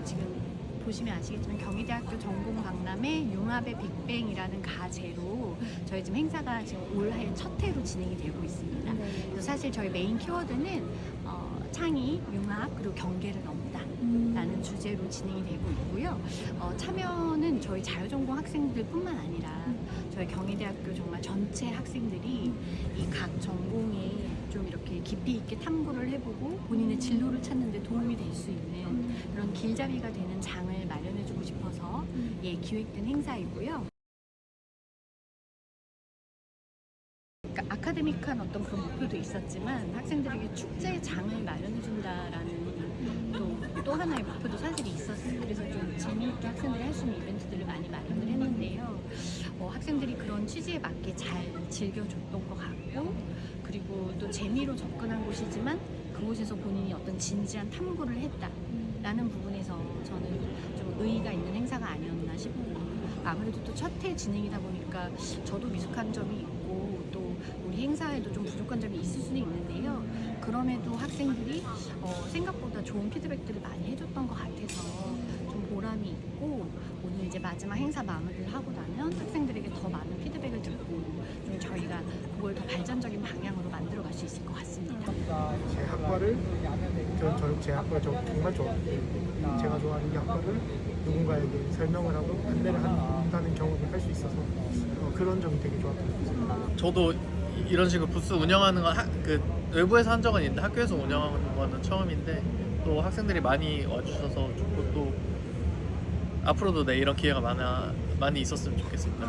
저희 지금 보시면 아시겠지만 경희대학교 전공 강남의 융합의 빅뱅이라는 가제로 저희 지금 행사가 지금 올해 첫 해로 진행이 되고 있습니다. 네. 그래서 사실 저희 메인 키워드는 어, 창의, 융합 그리고 경계를 넘다. 음. 라는 주제로 진행이 되고 있고요. 어, 참여는 저희 자유전공 학생들뿐만 아니라 저희 경희대학교 정말 전체 학생들이 이 각 전공에 좀 이렇게 깊이 있게 탐구를 해보고 본인의 진로를 찾는 데 도움이 될 수 있는 그런 길잡이가 되는 장을 마련해주고 싶어서 예, 기획된 행사이고요. 그러니까 아카데믹한 어떤 그런 목표도 있었지만 학생들에게 축제 장을 마련해준다라는 또, 또 하나의 목표도 사실 있었어요. 그래서 좀 재미있게 학생들이 할 수 있는 이벤트들을 많이 마련을 했는데요. 어, 학생들이 그런 취지에 맞게 잘 즐겨줬던 것 같고 그리고 또 재미로 접근한 곳이지만 그곳에서 본인이 어떤 진지한 탐구를 했다라는 부분에서 저는 좀 의의가 있는 행사가 아니었나 싶고 아무래도 또 첫 해 진행이다 보니까 저도 미숙한 점이 있고 또 우리 행사에도 좀 부족한 점이 있을 수는 있는데요. 그럼에도 학생들이 어, 생각보다 좋은 피드백들을 많이 해줬던 것 같아서 좀 보람이 있고 오늘 이제 마지막 행사 마무리를 하고 나면 학생들에게 더 많은 피드백을 듣고 좀 저희가 그걸 더 발전적인 방향으로 만들어갈 수 있을 것 같습니다. 제 학과를 저, 저, 제 학과가 저, 정말 좋았고 제가 좋아하는 이 학과를 누군가에게 설명을 하고 안내를 한다는 경험을 할 수 있어서 어, 그런 점이 되게 좋았던 것 같습니다. 저도 이- 이런 식으로 부스 운영하는 건그 외부에서 한 적은 있는데 학교에서 운영하는 거는 처음인데 또 학생들이 많이 와주셔서 좋고 또 앞으로도 네 이런 기회가 많아 많이 있었으면 좋겠습니다.